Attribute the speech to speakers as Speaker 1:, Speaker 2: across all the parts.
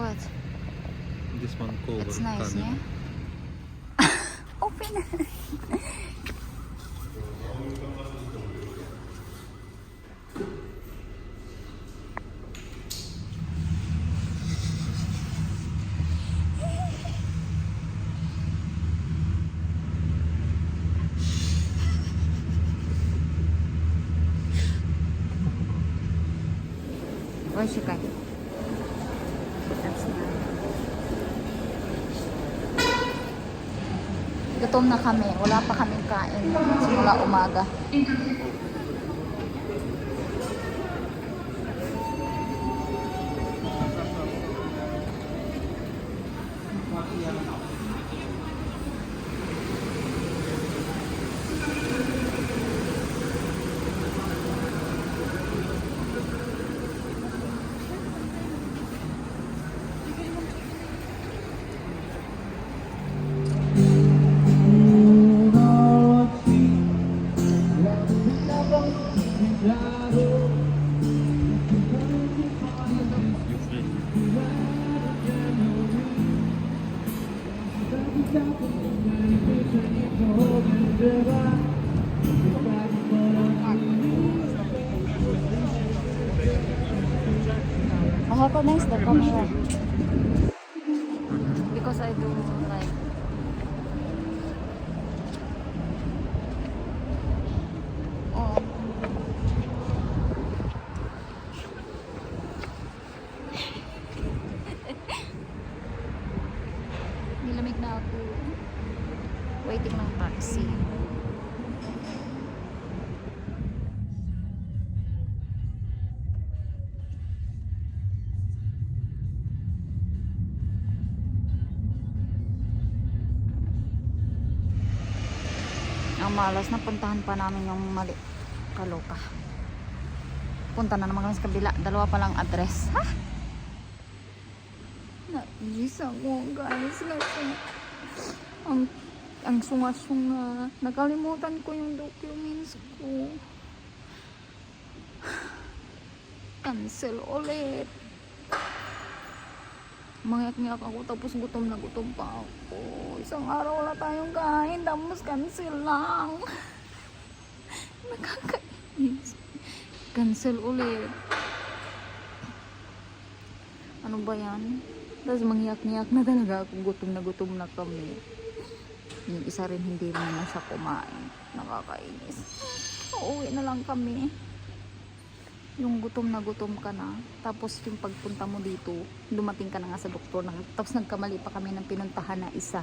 Speaker 1: What?
Speaker 2: This
Speaker 1: one cover. It's nice, coming. yeah? Open! Очень кайф. Gutom na kami. Wala pa kaming kain. Simula umaga. Ahoj, have a nice day. Waiting ng taxi. Ang malas na puntahan pa namin yung mali. Kaloka. Punta na naman kami sa kabila. Dalawa pa lang address. Ha? Nainis ako guys. Kasi ang, ang sunga-sunga. Nakalimutan ko yung documents ko. Cancel ulit. Mangiyak-ngiyak ako tapos gutom na gutom pa ako. Isang araw wala tayong kain tapos cancel lang. Nakakainis. Cancel ulit. Ano ba yan? Tapos mangyak-ngiyak na talaga ako. Gutom na gutom na kami. Yung isa rin hindi rin naman siya kumain. Nakakainis. Uuwi na lang kami. Yung gutom na gutom ka na. Tapos yung pagpunta mo dito, dumating ka na nga sa doktor. na- Tapos nagkamali pa kami ng pinuntahan na isa.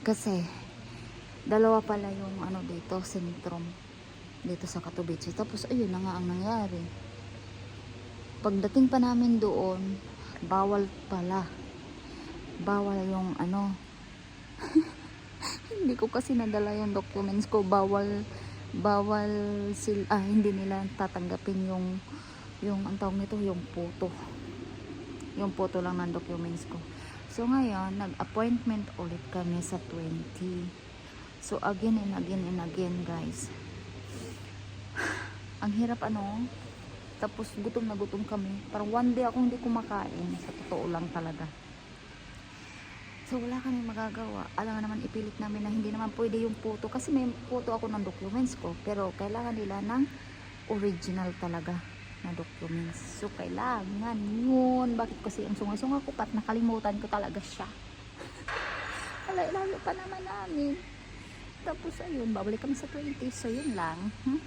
Speaker 1: Kasi, dalawa pala yung ano dito, sentrum. Dito sa Katowice. Tapos ayun na nga ang nangyari. Pagdating pa namin doon, bawal pala. Bawal yung ano. Ko kasi nadala yung documents ko. Bawal bawal sil ah hindi nila tatanggapin yung yung ang tawag nito yung photo. Yung photo lang ng documents ko. So ngayon nag-appointment ulit kami sa 20 so again and again and again guys. Ang hirap ano? Tapos gutom na gutom kami. Parang one day ako hindi kumakain. Sa totoo lang talaga So wala kami magagawa. Alam nga naman ipilit namin na hindi naman pwede yung photo kasi may photo ako ng documents ko pero kailangan nila ng original talaga na documents. So kailangan yun. Bakit kasi ang sunga-sunga ko pat nakalimutan ko talaga siya. Alay-layo pa naman namin. Tapos ayun, babalik kami sa 20. So yun lang. Hmm?